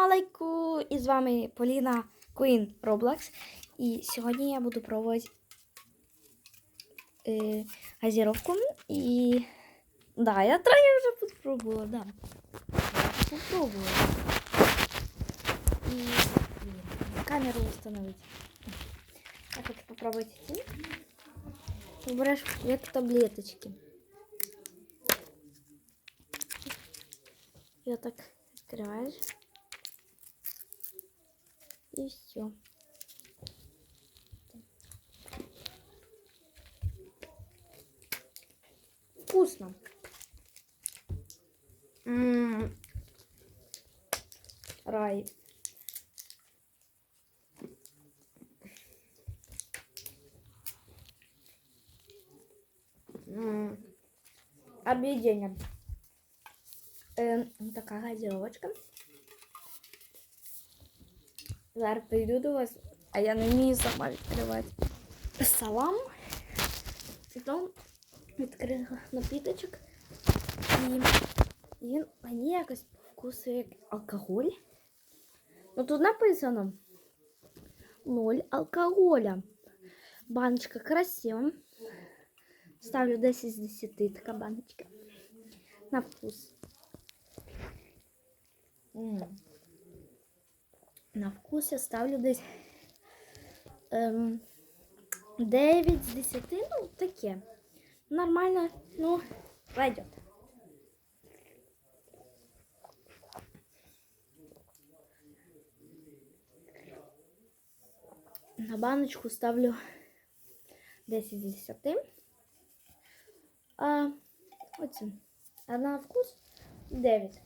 алейку! І з вами Поліна Queen Roblox. І сьогодні я буду пробувати е, газіровку. І. Да, я трохи вже попробувала, да. Я попробувала. І блін, камеру установити. Я хочу попробувати ці. Ти береш як таблеточки. Ее так открываешь. И все. Вкусно. М, Рай. М, Объедение. Е, така газіровочка. Зараз прийду до вас, а я не вмію сама відкривати. Салам. Потім відкрила напіточок. І він мені якось по вкусу як алкоголь. Ну тут написано 0 алкоголя. Баночка красива. Ставлю 10 з 10 така баночка. На вкус. М. На вкус я ставлю десь ем, 9 з 10, ну таке. Нормально, ну, пойдет. На баночку ставлю 10 з 10. А оце. А на вкус 9.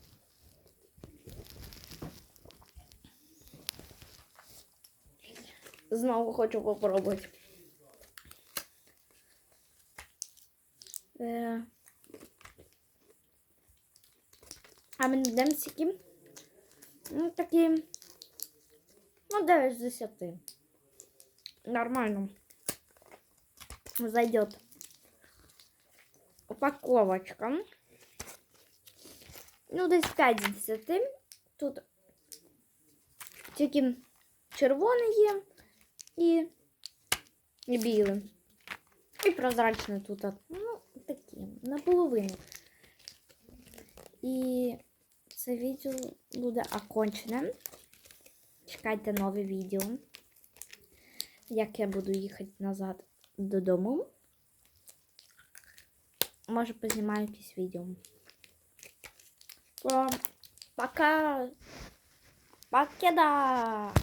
Знову хочу попробувати. Е... А мені демсики. Ну, такі. Ну, 9 з 10. Нормально. Зайдет. Упаковочка. Ну, десь 5 з 10. Тут тільки червоний є. І, і біле. І прозрачне тут. Ну, такі, наполовину. І це відео буде окончене. Чекайте нове відео. Як я буду їхати назад додому. Може познімаю якісь відео. Пока. Покеда!